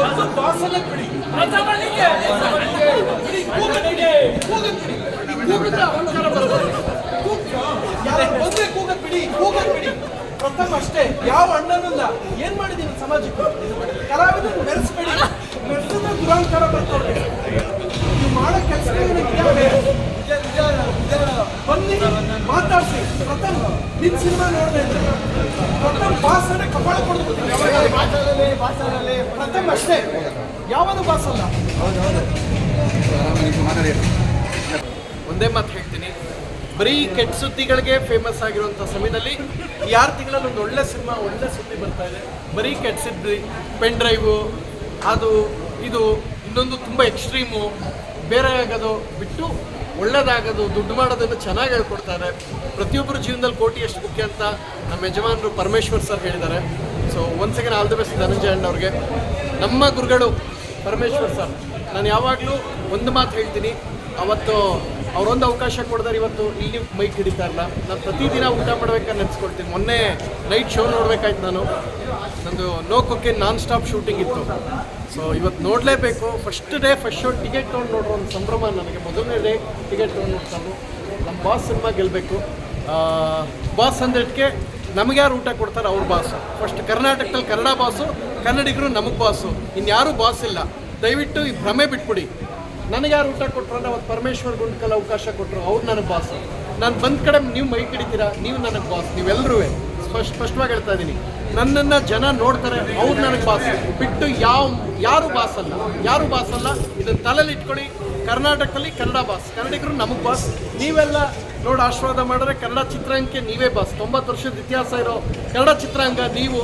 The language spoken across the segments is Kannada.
ಒಂದು ಪಾರ್ಸಲ್ ಬಿಡಿ ಬಂದ್ರೆ ಕೂಗದ್ ಬಿಡಿ ಕೂಗದ್ ಬಿಡಿ ಪ್ರಥಮ ಅಷ್ಟೇ ಯಾವ ಅಣ್ಣನಲ್ಲ ಏನ್ ಮಾಡಿದೀನಿ ಸಮಾಜಕ್ಕೆ ಕಲಾವಿದ ಬೆಳೆಸ್ಬೇಡಿ ದುರಾಂಕಾರ ಬರ್ತವ್ರೆ. ನೀವು ಮಾಡೋ ಕೆಲಸ ಪ್ರಥಮ ಅಂದ್ರೆ ಕಪಾಳ ಕೊಡ್ಬೋದು ಪ್ರಥಮ ಅಷ್ಟೇ. ಯಾವುದು ಬಾಸ್ ಅಲ್ಲ ಒಂದೇ ಮಾತು ಹೇಳ್ತೀನಿ. ಬರೀ ಕೆಟ್ಟ ಸುದ್ದಿಗಳಿಗೆ ಫೇಮಸ್ ಆಗಿರುವಂಥ ಸಮಯದಲ್ಲಿ ಯಾರು ತಿಂಗಳಲ್ಲಿ ಒಂದು ಒಳ್ಳೆ ಸಿನಿಮಾ, ಒಳ್ಳೆ ಸುದ್ದಿ ಬರ್ತಾ ಇದೆ, ಬರೀ ಕೆಟ್ಟ ಸುದ್ದಿ ಪೆನ್ ಡ್ರೈವು ಅದು, ಇದು, ಇನ್ನೊಂದು ತುಂಬ ಎಕ್ಸ್ಟ್ರೀಮು ಬೇರೆ ಆಗೋದು ಬಿಟ್ಟು ಒಳ್ಳೇದಾಗೋದು, ದುಡ್ಡು ಮಾಡೋದನ್ನು ಚೆನ್ನಾಗಿ ಹೇಳ್ಕೊಡ್ತಾರೆ. ಪ್ರತಿಯೊಬ್ಬರ ಜೀವನದಲ್ಲಿ ಕೋಟಿ ಎಷ್ಟು ಮುಖ್ಯ ಅಂತ ನಮ್ಮ ಯಜಮಾನರು ಪರಮೇಶ್ವರ್ ಸರ್ ಹೇಳಿದ್ದಾರೆ. So one second all the best Dhananjaya ಅಣ್ಣವ್ರಿಗೆ. ನಮ್ಮ ಗುರುಗಳು, ಪರಮೇಶ್ವರ್ ಸರ್, ನಾನು ಯಾವಾಗಲೂ ಒಂದು ಮಾತು ಹೇಳ್ತೀನಿ. ಅವತ್ತು ಅವರೊಂದು ಅವಕಾಶ ಕೊಡ್ತಾರೆ ಇವತ್ತು. ಇಲ್ಲಿ ಮೈಕ್ ಹಿಡಿತಾ ಇಲ್ಲ ನಾನು ಪ್ರತಿದಿನ ಊಟ ಮಾಡ್ಬೇಕಾದ್ರೆ ನೆನೆಸ್ಕೊಳ್ತೀನಿ. ಮೊನ್ನೆ ನೈಟ್ ಶೋ ನೋಡ್ಬೇಕಾಯ್ತು ನಾನು. ನಂದು ನೋ ನಾನ್ ಸ್ಟಾಪ್ ಶೂಟಿಂಗ್ ಇತ್ತು. ಸೊ ಇವತ್ತು ನೋಡಲೇಬೇಕು. First day first show ticket ತೊಗೊಂಡು ನೋಡೋ ಒಂದು ಸಂಭ್ರಮ ನನಗೆ. ಮೊದಲನೇ ಡೇ ಟಿಕೆಟ್ ತೊಗೊಂಡು ನೋಡ್ತಾನು ನಮ್ಮ ಬಾಸ್ ಸಿನಿಮಾ ಗೆಲ್ಲಬೇಕು ಬಾಸ್ ಅಂದಿಟ್ಗೆ ನಮಗೆ ಯಾರು ಊಟ ಕೊಡ್ತಾರೆ ಅವ್ರ ಬಾಸು ಫಸ್ಟ್ ಕರ್ನಾಟಕದಲ್ಲಿ ಕನ್ನಡ ಬಾಸು ಕನ್ನಡಿಗರು ನಮಗೆ ಬಾಸು ಇನ್ಯಾರೂ ಬಾಸ್ ಇಲ್ಲ. ದಯವಿಟ್ಟು ಈ ಭ್ರಮೆ ಬಿಟ್ಬಿಡಿ. ನನಗೆ ಯಾರು ಊಟ ಕೊಟ್ಟರು ಅಂದರೆ ಅವತ್ತು ಪರಮೇಶ್ವರ್ ಗುಂಡ್ಕಲ್ ಅವಕಾಶ ಕೊಟ್ಟರು ಅವ್ರು ನನಗೆ ಬಾಸ್ ನಾನು ಬಂದ ಕಡೆ ನೀವು ಮೈ ಹಿಡಿತೀರಾ ನೀವು ನನಗೆ ಬಾಸ್ ನೀವೆಲ್ಲರೂ ಸ್ಪಷ್ಟ ಸ್ಪಷ್ಟವಾಗಿ ಹೇಳ್ತಾ ಇದ್ದೀನಿ ನನ್ನನ್ನು ಜನ ನೋಡ್ತಾರೆ, ಅವ್ರು ನನಗೆ ಬಾಸ್ ಬಿಟ್ಟು ಯಾವ ಯಾರು ಬಾಸ್ ಅಲ್ಲ. ಯಾರು ಬಾಸ್ ಅಲ್ಲ? ಇದನ್ನು ತಲೆಯಲ್ಲಿ ಇಟ್ಕೊಳ್ಳಿ. ಕರ್ನಾಟಕದಲ್ಲಿ ಕನ್ನಡ ಬಾಸ್ ಕನ್ನಡಿಗರು ನಮಗೆ ಬಾಸ್ ನೀವೆಲ್ಲ ನೋಡಿ ಆಶೀರ್ವಾದ ಮಾಡಿದ್ರೆ ಕನ್ನಡ ಚಿತ್ರರಂಗಕ್ಕೆ ನೀವೇ ಬಾಸ್ ತೊಂಬತ್ತು ವರ್ಷದ ಇತಿಹಾಸ ಇರೋ ಕನ್ನಡ ಚಿತ್ರರಂಗ ನೀವು.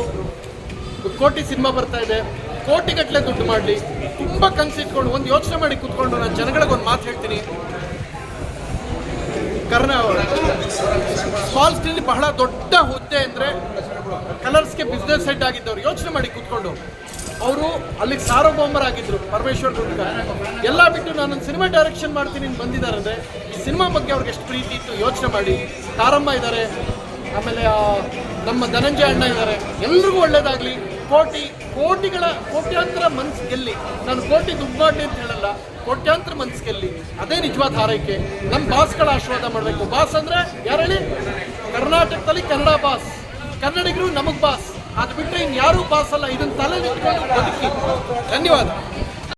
ಕೋಟಿ ಸಿನಿಮಾ ಬರ್ತಾ ಇದೆ. ಕೋಟಿಗಟ್ಟಲೆ ದುಡ್ಡು ಮಾಡಲಿ, ತುಂಬ ಕನಸಿಟ್ಕೊಂಡು ಒಂದು ಯೋಚನೆ ಮಾಡಿ ಕೂತ್ಕೊಂಡು ನಾನು ಜನಗಳಿಗೆ ಒಂದು ಮಾತು ಹೇಳ್ತೀನಿ. ಕರ್ನ ಸ್ಮಾಲ್ ಸ್ಕ್ರೀನ್ ಬಹಳ ದೊಡ್ಡ ಹುದ್ದೆ ಅಂದರೆ ಕಲರ್ಸ್ಗೆ ಬಿಸ್ನೆಸ್ ಸೆಟ್ ಆಗಿದ್ದವರು ಯೋಚನೆ ಮಾಡಿ ಕೂತ್ಕೊಂಡು. ಅವರು ಅಲ್ಲಿಗೆ ಸಾರ್ವಭೌಮರಾಗಿದ್ದರು ಪರಮೇಶ್ವರ್ ಗುಂಡ್ಕರ್ ಎಲ್ಲ ಬಿಟ್ಟು ನಾನೊಂದು ಸಿನಿಮಾ ಡೈರೆಕ್ಷನ್ ಮಾಡ್ತೀನಿ ಬಂದಿದ್ದಾರೆ ಅಂದರೆ, ಈ ಸಿನಿಮಾ ಬಗ್ಗೆ ಅವ್ರಿಗೆ ಎಷ್ಟು ಪ್ರೀತಿ ಇತ್ತು ಯೋಚನೆ ಮಾಡಿ. ತಾರಮ್ಮ ಇದ್ದಾರೆ, ಆಮೇಲೆ ನಮ್ಮ ಧನಂಜಯ ಅಣ್ಣ ಇದ್ದಾರೆ, ಎಲ್ರಿಗೂ ಒಳ್ಳೇದಾಗಲಿ. ಕೋಟಿ, ಕೋಟಿಗಳ ಕೋಟ್ಯಾಂತರ ಮನ್ಸು ಗೆಲ್ಲಿ. ನಾನು ಕೋಟಿ ಮಾಡಲಿ ಅಂತ ಹೇಳಲ್ಲ, ಕೋಟ್ಯಾಂತರ ಮನ್ಸು ಗೆಲ್ಲಿ. ಅದೇ ನಿಜವಾದ ಹಾರೈಕೆ. ನಮ್ಮ ಬಾಸ್ಗಳ ಆಶೀರ್ವಾದ ಮಾಡಬೇಕು. ಬಾಸ್ ಅಂದರೆ ಯಾರು ಹೇಳಿ? ಕರ್ನಾಟಕದಲ್ಲಿ ಕನ್ನಡ ಬಾಸ್. ಕನ್ನಡಿಗರು ನಮಗೆ ಬಾಸ್. ಅದು ಬಿಟ್ಟರೆ ಇನ್ಯಾರೂ ಬಾಸ್ ಅಲ್ಲ ಇದನ್ನ ತಲೆ ನಿಂತ್ಕೊಂಡು ಬದುಕಿ. ಧನ್ಯವಾದ.